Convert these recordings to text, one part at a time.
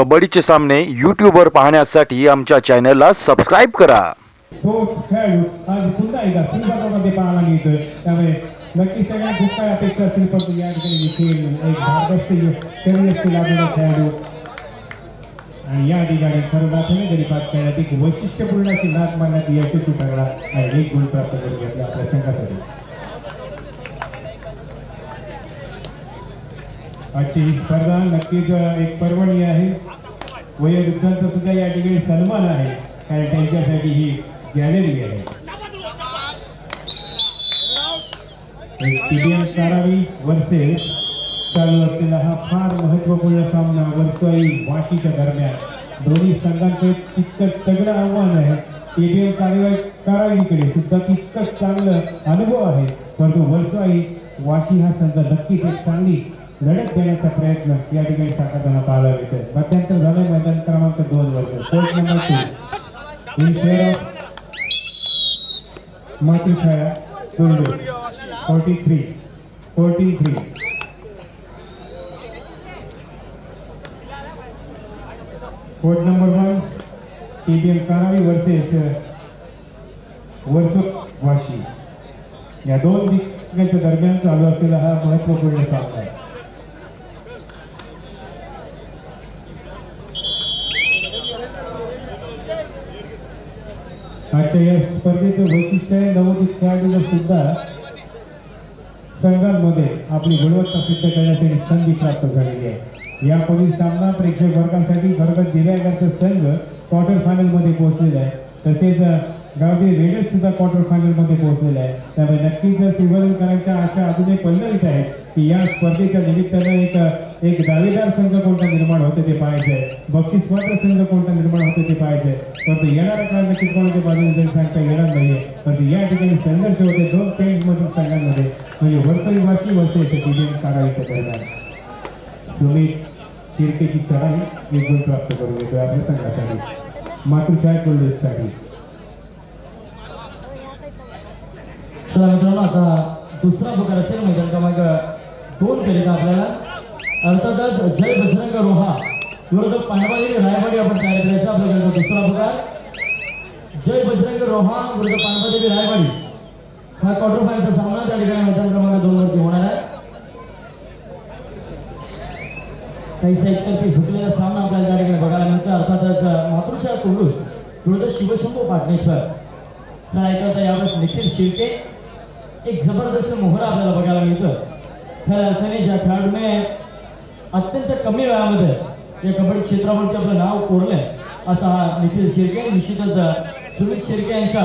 कबड्डीचे सामने यूट्यूबवर पाहण्यासाठी आमच्या चॅनलला सबस्क्राईब करा. तोच खेळाडू आज पुन्हा एकदा सिंगापूरमध्ये पाहायला मिळतोय. त्यामुळे नक्कीच सगळ्या खूप काय अपेक्षा असतील परंतु या ठिकाणी देखील एक भारदर्शक शरीरयष्टी लाभलेला खेळाडू. आणि या ठिकाणी खरं दाखवणे जरी पाच खेळण्यात एक वैशिष्ट्यपूर्ण अशी नाच मारण्यात यशस्वी ठरला आणि एक गुण प्राप्त करून घेतला आपल्या संघासाठी. आजची ही स्पर्धा नक्कीच एक पर्वणी आहे. वयोवृद्धांचा सुद्धा या ठिकाणी सन्मान आहे. कारण त्यांच्यासाठी ही गॅलरी आहे. टीडीएम तारावी वर्सेस चालू असलेला हा फार महत्त्वपूर्ण सामना वर्सवाई वाशीच्या दरम्यान. दोन्ही संघांचे तितकंच तगडं आव्हान आहे. टीडीएम कारवाई कारावीकडे सुद्धा तितकंच चांगलं अनुभव आहे. परंतु वर्सवाई वाशी हा संघ नक्कीच एक चांगली लढत देण्याचा प्रयत्न या ठिकाणी साकारताना पाहायला मिळतोय मध्यंतर झालं मैदान क्रमांक दोन वर्ष sport number two in fair of Matruchhaya Kurdu forty three forty three code number one T B M Karavi versus verso Vashi या दोन दिग्गजांच्या दरम्यान चालू असलेला हा महत्त्वपूर्ण सामना आहे. आजच्या या स्पर्धेचं वैशिष्ट्य आहे. नवोदित खेळाडूला सुद्धा संघांमध्ये आपली गुणवत्ता सिद्ध करण्यासाठी संधी प्राप्त झालेली आहे. यापूर्वी सामना प्रेक्षक वर्गासाठी घरगत दिल्यानंतर संघ क्वार्टर फायनलमध्ये पोहोचलेला आहे. तसेच गावडी रेडर्स सुद्धा क्वार्टर फायनलमध्ये पोहोचलेला आहे. त्यामुळे नक्कीच सिंहगडकरांच्या अशा अजून एक पल्लवीत आहेत की या स्पर्धेच्या निमित्तानं एक एक दावेदार संघ कोणता निर्माण होते ते पाहायचे आहे. बक्षीस संघ कोणता निर्माण होते ते पाहायचे परंतु येणारा काळ नक्कीच कोणाच्या बाजूने जाईल सांगता येणार नाहीये. परंतु या ठिकाणी संघर्ष होते दोन पेंट मधील संघांमध्ये म्हणजे वर्षावी वाशी वर्ष येथे टीम काढायचं दरम्यान सुमित शिर्केची चढाई एक गुण प्राप्त करून येतो आपल्या संघासाठी मातृछाया कोल्डेससाठी चला मित्रांनो आता दुसरा प्रकार असेल मैदान क्रमांक दोन केले आपल्याला. अर्थातच जय बजरंग रोहा. विरुद्ध पांडवाली रायवाडी आपण तयार करायचा. आपल्याकडे दुसरा प्रकार जय बजरंग रोहा विरुद्ध पांडवादेवी रायवाडी. हा क्वार्टर फायनलचा सामना त्या ठिकाणी मैदान क्रमांक दोन वरती होणार आहे. काही साईडतर्फे सुटलेला सामना आपल्याला त्या ठिकाणी बघायला मिळतो अर्थातच मातृशा कुंडूस विरुद्ध शिवशंभू पाटणेश्वर. चला ऐकवता यावेळेस निखिल शिर्के. एक जबरदस्त मोहरा आपल्याला बघायला मिळतं खऱ्या अर्थाने ज्या खेळाडूने अत्यंत कमी वेळामध्ये या कबड्डी क्षेत्रावरती आपलं नाव कोरलंय असा हा निखिल शिर्के निश्चितच सुमित शिर्के यांच्या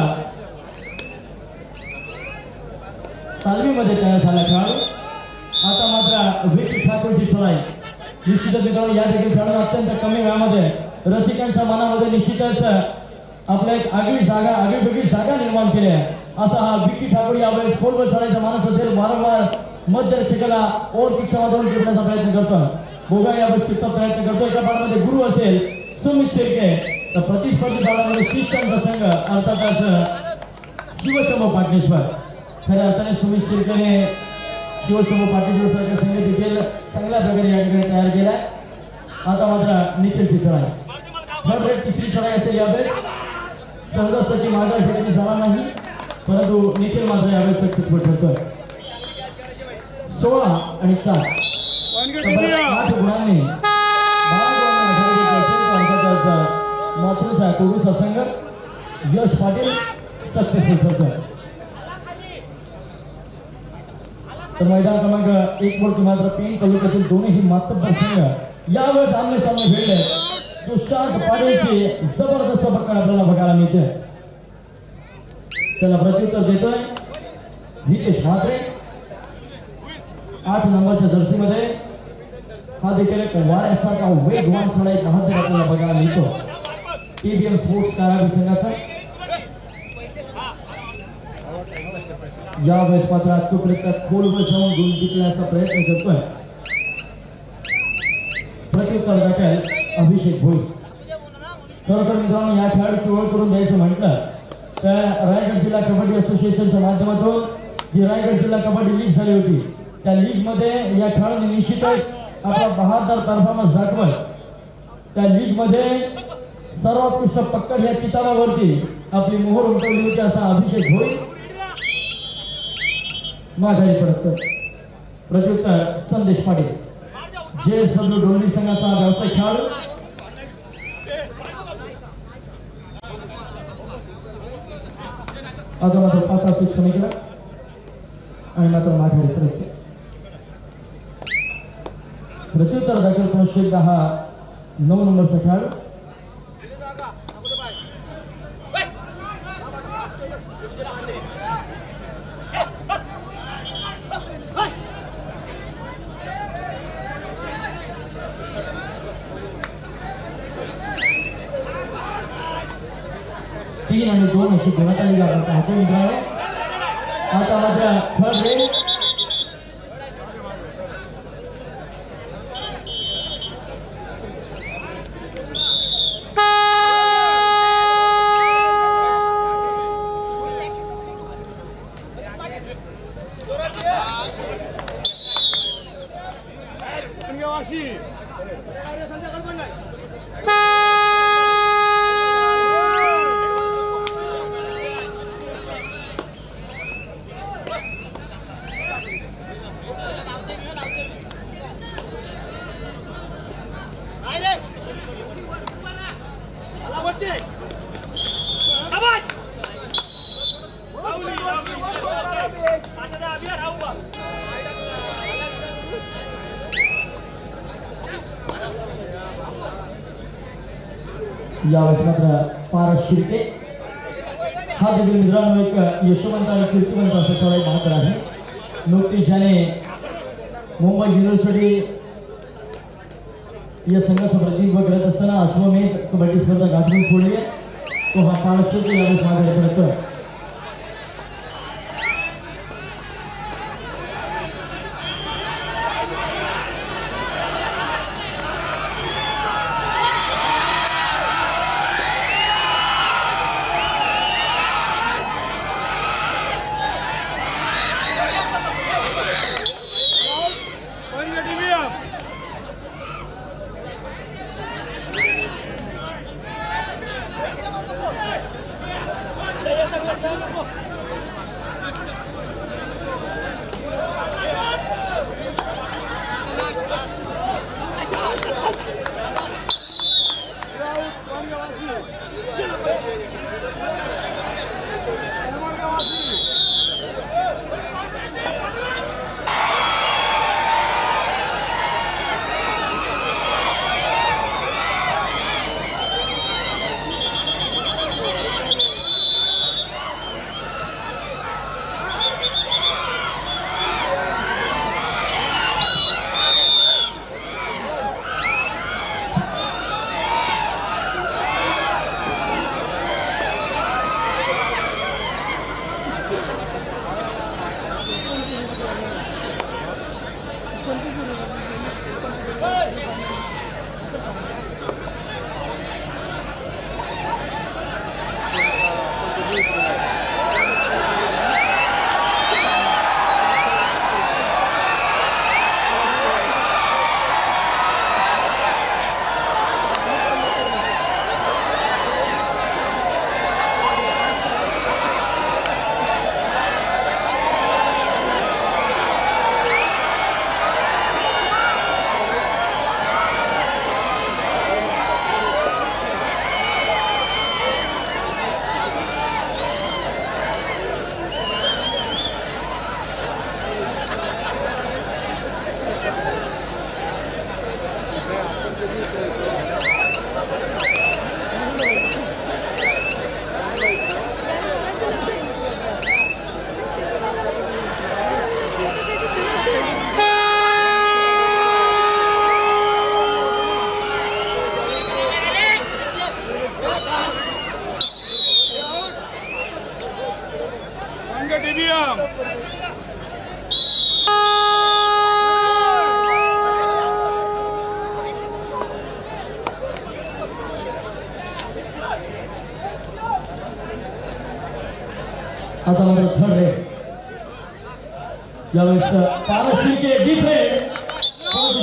तालमीमध्ये तयार झाला खेळाडू. आता मात्र विकी ठाकूरची सोडाई निश्चितच मित्रांनो या देखील खेळाडू अत्यंत कमी वेळामध्ये रसिकांच्या मनामध्ये निश्चितच आपल्या एक आगळी जागा आगळी वेगळी जागा निर्माण केली आहे. असा हा विकी ठाकूर यावेळेस फोनवर चढायचा माणूस असेल वारंवार मध्यरक्षकाला ओव्हर वादळून माध्यमातून प्रयत्न करतो बोगा या टिपचा प्रयत्न करतो एका पाठामध्ये गुरु असेल सुमित शेळके. तर प्रतिस्पर्धी पाठामध्ये शिक्षण संघ अर्थातच शिवशंभू पाटेश्वर खऱ्या अर्थाने सुमित शेळकेने शिवशंभू पाटेश्वर सारख्या संघ देखील चांगल्या प्रकारे या ठिकाणी तयार केला आता मात्र निखिल तिसरा थर्ड रेट तिसरी चढाई असेल यावेळेस. सहजासाठी मागा ठिकाणी झाला नाही परंतु निखिल मात्र यावेळेस सक्सेसफुल ठरतोय. सोळा आणि चार. आठ गुणांनी मातृचा कोडूचा संघ यश पाटील सक्सेसफुल ठरतोय तर मैदान क्रमांक एक वरती मात्र पेन तालुक्यातील दोन्ही मातब्बर संघ यावेळेस आमने सामने भिडले सुशांत पाटीलची जबरदस्त प्रकार आपल्याला बघायला मिळते त्याला प्रत्युत्तर देतोय हितेश म्हात्रे आठ नंबरच्या जर्सीमध्ये हा देखील एक वाऱ्यासारखा वेगवान सडा एक हात आपल्याला बघायला मिळतो. टीबीएम स्पोर्ट्स कारावी संघाचा. या वेळेस मात्र अचूक रित्या खोलवर जाऊन गुण जिंकण्याचा प्रयत्न करतोय. प्रत्युत्तर भेटेल अभिषेक भोई. खरं तर मित्रांनो या खेळाडूची ओळख करून द्यायचं म्हटलं तर रायगड जिल्हा कबड्डी असोसिएशनच्या माध्यमातून जी रायगड जिल्हा कबड्डी लीग झाली होती त्या लीगमध्ये या खेळाडूंनी निश्चितच आपला बहादर परफॉर्मन्स दाखवत त्या लीगमध्ये सर्वोत्कृष्ट पक्कड या किताबावरती आपली मोहर उमटवली होती असा अभिषेक होईल. माघारी परत. प्रत्युत्तर संदेश पाटील. जे सदू डोंगरी संघाचा व्यवसाय खेळाडू. आता मात्र पाच असे केला आणि मात्र माघारी परत. प्रत्युत्तर दाखल पुन्हा एकदा हा नऊ नंबरचा खेळाडू तीन आणि दोन अशी घेण्यात आली आपण पाहतो मित्रांनो आता मात्र थर्ड रेड यावेळेस मात्र पारस शिर्के हा देखील मित्रांनो, एक यशवंत कीर्तिवंत असं एक मात्र आहे नुकतीच याने मुंबई युनिव्हर्सिटी या संघाचं प्रतिनिधित्व करत अश्वमेध कबड्डी स्पर्धा गाठून सोडली. तो हा करतोय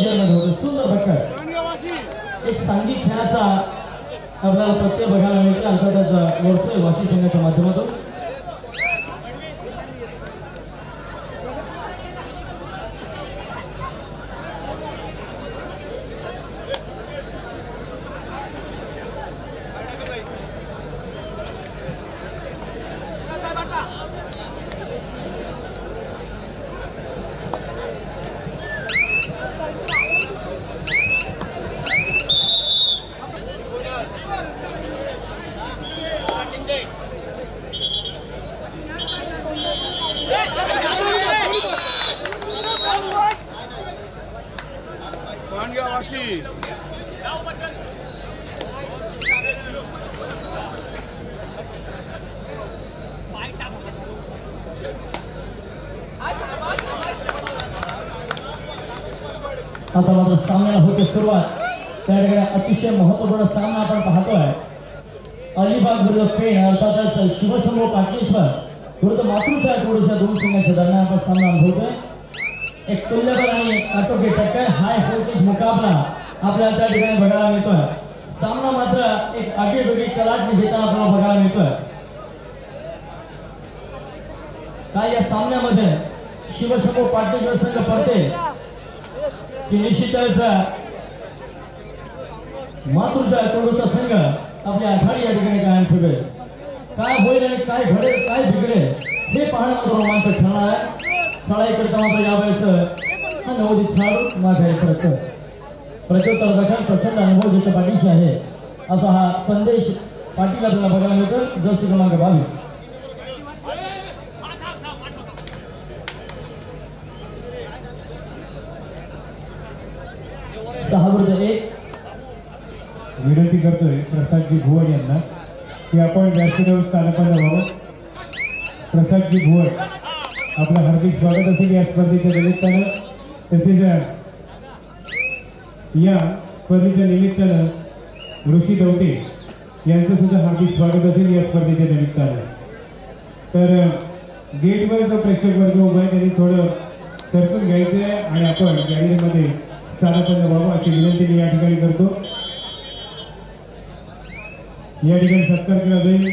यावेळेस सुंदर भक्कड एक सांघिक खेळाचा आपल्याला प्रत्यय बघायला मिळते. त्याचा वर्तोय वाशी संघाच्या माध्यमातून. पांडया वाशी आता मात्र सामन्याला होते सुरुवात त्या ठिकाणी अतिशय महत्त्वपूर्ण सामना आपण पाहतोय अलिबाग विरुद्ध पेण अर्थातच शिवशंभू पाटलेश्वर खरं तर मातृशा टोळीच्या दोन संघाच्या दरम्यान आता सामना अनुभवतोय एक तुल्यबल आणि आटोके टक्कर हाय व्होल्टेज मुकाबला आपल्याला त्या ठिकाणी बघायला मिळतोय. सामना मात्र एक आगेवेगळी कलाटणी घेताना आपल्याला बघायला मिळतोय. काय या सामन्यामध्ये शिवशंभू पाटलेश्वर संघ पडते. की निश्चितच मातृचा थोडासा संघ आपल्या आघाडी या ठिकाणी कायम ठेवेल. काय होईल आणि काय घडेल काय बिघडेल हे पाहणं मात्र रोमांच ठरणार आहे. शाळा करता मात्र यावेळेस हा नवोदित खेळाडू माघारी परत प्रत्युत्तर दखल प्रचंड अनुभव जिथे पाठीशी आहे असा हा संदेश पाटील आपल्याला बघायला मिळतो. जर्सी क्रमांक बावीस. सहा विरुद्ध एक. विनंती करतोय प्रसादजी भुवन यांना. की आपण व्यासपीठावर स्थानपाला व्हावं प्रसादजी भुवन आपलं हार्दिक स्वागत असेल या स्पर्धेच्या निमित्तानं. तसेच या स्पर्धेच्या निमित्तानं ऋषी दौटे यांचं सुद्धा हार्दिक स्वागत असेल या स्पर्धेच्या निमित्तानं. तर गेटवर जो प्रेक्षक वर्ग उभा आहे त्यांनी थोडं सरकून घ्यायचं आहे आणि आपण गॅलरीमध्ये स्थानपन्न व्हावं अशी विनंती मी या ठिकाणी करतो. या ठिकाणी सत्कार केला जाईल.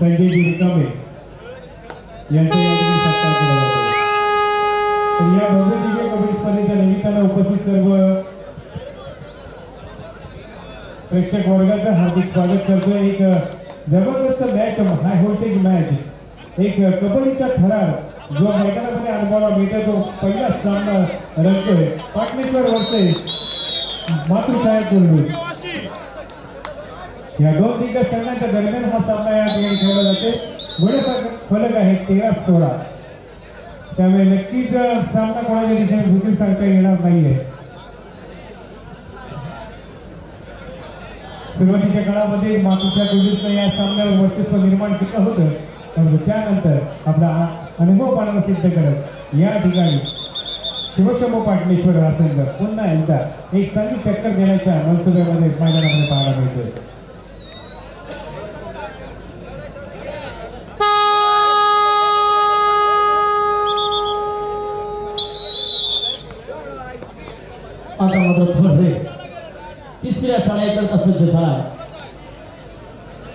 संजयजी रिकामे यांचा या ठिकाणी सत्कार केला जातो. तर या भव्य कबड्डी स्पर्धेच्या निमित्तानं उपस्थित सर्व प्रेक्षक वर्गाचं हार्दिक स्वागत करतोय. एक जबरदस्त मॅच हाय व्होल्टेज मॅच एक कबड्डीचा थरार जो मैदानामध्ये अनुभवाला मिळतो तो पहिला सामना रंगतोय. पाटणेश्वर वर्षे मातृसाहेब कुलगुरू या दोन दिग्गज संघांच्या दरम्यान हा सामना या ठिकाणी खेळला जाते. गुण फलक आहे तेरा सोळा. त्यामुळे नक्कीच सामना कोणाच्या दिशेने घुसून सांगता येणार नाहीये. सुरुवातीच्या काळामध्ये मातृच्या कुलदीपनं या सामन्यावर वर्चस्व निर्माण केलं होतं. परंतु त्यानंतर आपला अनुभव पाण्याला सिद्ध करत या ठिकाणी शिवशंभू पाटणेश्वर हा संघ पुन्हा एकदा एक चांगली चक्कर देण्याच्या मनसुब्यामध्ये मैदानामध्ये पाहायला मिळतोय. तिसऱ्या साड्याकरता सज्ज झालाय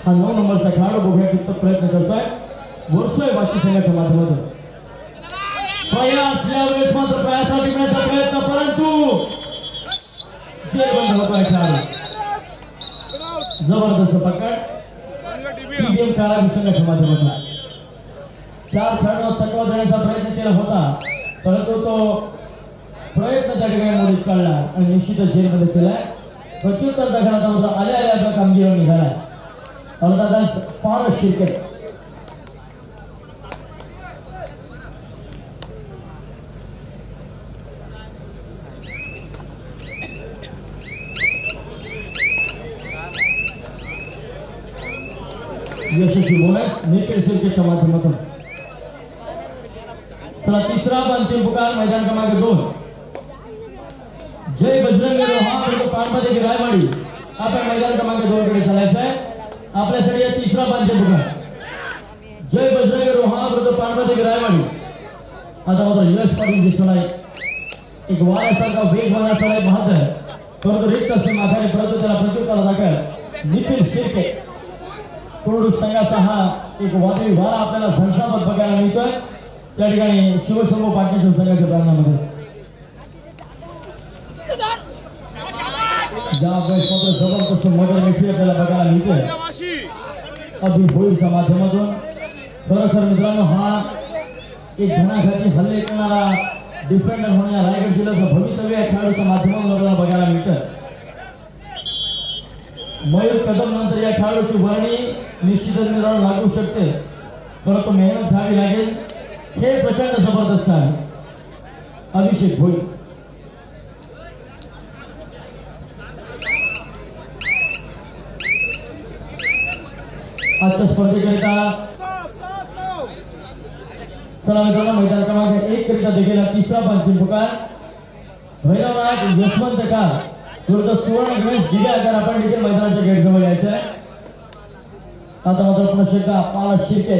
हा। नऊ नंबरचा खेळाडू बघूया कितपत प्रयत्न करतोय वर्षोय वाची संघाच्या माध्यमातून प्रयास मात्र प्रयत्न परंतु ज़बरदस्त पकड। माध्यमातून चार प्रयत्न होता, परंतु तो प्रयत्न त्या ठिकाणी मोडीत काढला आणि केलाय प्रत्युत्तर दखलाचा होता आल्या आल्या आपल्या कामगिरीवर निघाला अर्थातच फार शिरकेट यशस्वी बोनस निखिल शिर्केच्या माध्यमातून चला तिसरा पण अंतिम पुकार मैदान क्रमांक दोन जय बजरंग रोहा पाणमध्ये रायवाडी. आपण मैदान क्रमांक दोन कडे चालायचं आहे. आपल्यासाठी या तिसरा अंतिम बघा जय बजरंग रोहा विरुद्ध पाणमध्ये रायवाडी. आता होता यश पाटील दिसणार आहे एक वाऱ्यासारखा वेग वारा चालाय पाहत आहे. परंतु रिक्त असे माघारी परंतु त्याला प्रत्युत्तर दाखल नितीन शिर्के. कोरडू संघाचा हा एक वादळी वारा आपल्याला संसापत बघायला मिळतोय. त्या ठिकाणी शिवशंभू पाटील संघाच्या प्रांगणामध्ये ज्या अभ्यास मात्र जबरदस्त मदर मिठी आपल्याला बघायला वाशी अगदी होळीच्या माध्यमातून खरोखर मित्रांनो हा एक घणाघाती हल्ले करणारा डिफेंडर होण्या रायगड जिल्ह्याचं भवितव्य या खेळाडूच्या माध्यमातून आपल्याला बघायला मिळतं. मयूर कदम नंतर या खेळाडूची वर्णी निश्चितच मित्रांनो लागू शकते. परंतु मेहनत घ्यावी लागेल. खेळ प्रचंड जबरदस्त आहे. अभिषेक भोई. आजच्या स्पर्धेकरिता चला मित्रांनो मैदान क्रमांक एक करिता देखील तिसरा पंचम पुकार. भैरवनाथ यशवंत का? विरुद्ध सुवर्ण गणेश जिल्ह्याकर आपण देखील मैदानाच्या गेट जवळ यायचं आहे. आता मात्र पुन्हा एकदा पाला शिर्के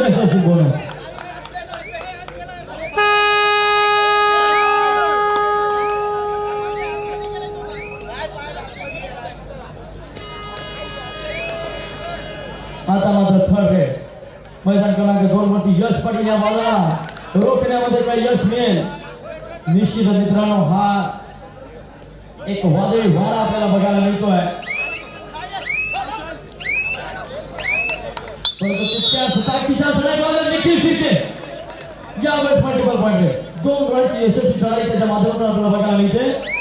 यशस्वी बोनस. रेड मैदान क्रमांक दोन वरती यश पाटील या बॉलला रोखण्यामध्ये काही यश मिळेल. निश्चित मित्रांनो हा एक वादळी वारा आपल्याला बघायला मिळतोय. परंतु तितक्याच ताकदीचा चढाई बॉलर निखिल शिर्के या वेळेस मल्टिपल पॉइंट दोन गोळांची यशस्वी चढाई त्याच्या माध्यमातून आपल्याला बघायला मिळते.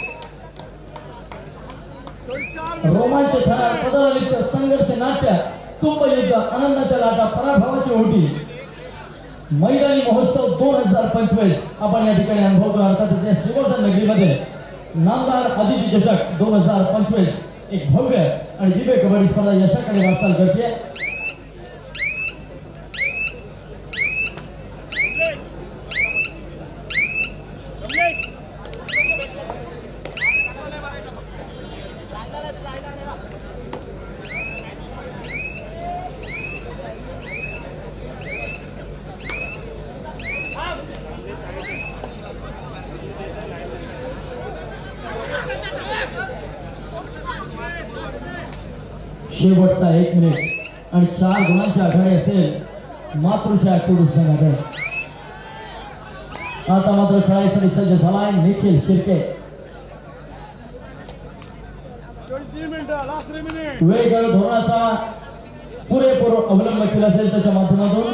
रोमांच थरार पदरलिप्त संघर्ष नाट्य तुंबयुद्ध आनंदाच्या लाटा पराभवाची होती मैदानी महोत्सव दोन हजार पंचवीस. आपण या ठिकाणी अनुभवतो अर्थातच या शिवर्धन नगरीमध्ये नामदार अदिती चषक दोन हजार पंचवीस. एक भव्य आणि दिव्य कबड्डी स्पर्धा यशाकडे वाटचाल करते. शेवटचा एक मिनिट आणि चार गुणांची आघाडी असेल मातृशा कुडू संघाकडे आता मात्र खेळायसाठी सज्ज झालाय निखिल शिर्के. तीन धोरणाचा पुरेपूर अवलंब केला असेल त्याच्या माध्यमातून.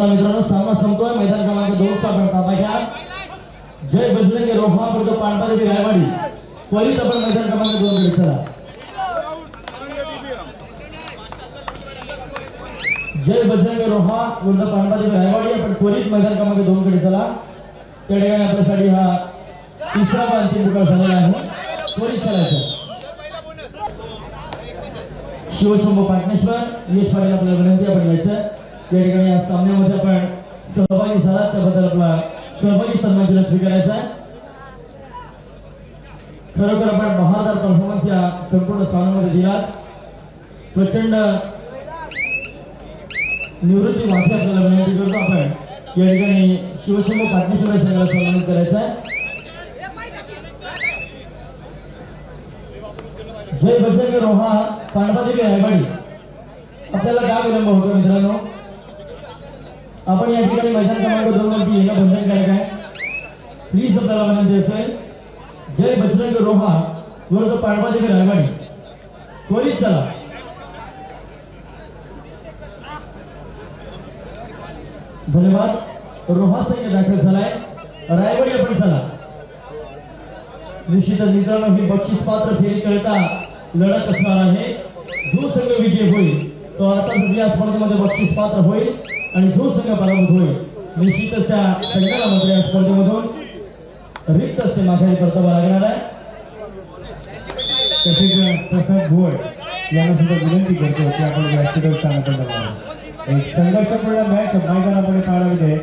चला मित्रांनो सामना संपतोय. मैदान क्रमांक दोन चा प्रताप ताबा जय बजरंग रोहा विरुद्ध पांडपादेवी रायवाडी. त्वरित आपण मैदान क्रमांक दोन कडे चला. जय बजरंग रोहा विरुद्ध पांडपादेवी रायवाडी. आपण त्वरित मैदान क्रमांक दोन कडे चला. त्या ठिकाणी आपल्यासाठी हा तिसरा व अंतिम पुकार झालेला आहे. त्वरित चालायचा शिवशंभू पाटणेश्वर यश पाटील आपल्याला विनंती आपण यायचं. या ठिकाणी या सामन्यामध्ये आपण सहभागी झाला त्याबद्दल आपला सहभागी सन्मान तुला स्वीकारायचा आहे. खरोखर आपण बहादार परफॉर्मन्स या संपूर्ण सामन्यामध्ये दिलात. प्रचंड निवृत्ती माफी आपल्याला विनंती करतो आपण. या ठिकाणी शिवशंभू पाटणेश्वर संघाला सन्मानित करायचा आहे. जय बजरंग रोहा पांडपादेवी रायवाडी आपल्याला काय विलंब होतो मित्रांनो. आपण या ठिकाणी मैदान क्रमांक दोन वरती येणं बंधनकारक आहे. प्लीज आपल्याला विनंती असेल जय बजरंग रोहा विरुद्ध पाडवाजी रायवाडी त्वरित चला. धन्यवाद. रोहा सैन्य दाखल झालाय. रायवाडी आपण चला. निश्चितच मित्रांनो ही बक्षीस पात्र फेरी करता लढत असणार आहे. जो संघ विजय होईल. तो अर्थातच या स्पर्धेमध्ये बक्षीस पात्र होईल. आणि जो संघ पराभूत होईल. निश्चितच त्या संघाला मात्र या स्पर्धेमधून रिक्त असे माघारी परतावा लागणार आहे. तसेच प्रसाद भोळ यांना सुद्धा विनंती करतो की आपण व्यासपीठावर स्थानाकडे व्हावं एक संघर्षपूर्ण मॅच मैदानामध्ये पाहायला मिळते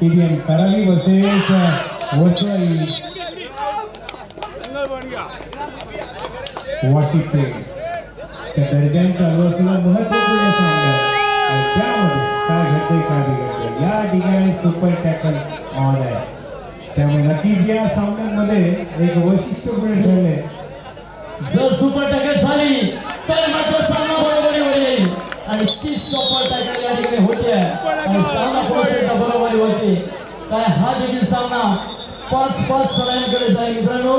टीबीएम करावी वर्सेस वसवाई सिंगल बन त्या दर्जाने महत्त्वपूर्ण सामना आहे. काय घडतंय काय बिघडतंय या ठिकाणी सुपर टॅकल ऑन आहे. त्यामुळे नक्कीच या सामन्यांमध्ये एक वैशिष्ट्यपूर्ण ठरले जर सुपर टॅकल झाली तर मात्र सामना बरोबरी होईल. आणि तीच सुपर टॅकल या ठिकाणी होते. आणि सामना पुढे बरोबरी होते. काय हा देखील सामना पाच पाच सणांकडे जाईल मित्रांनो.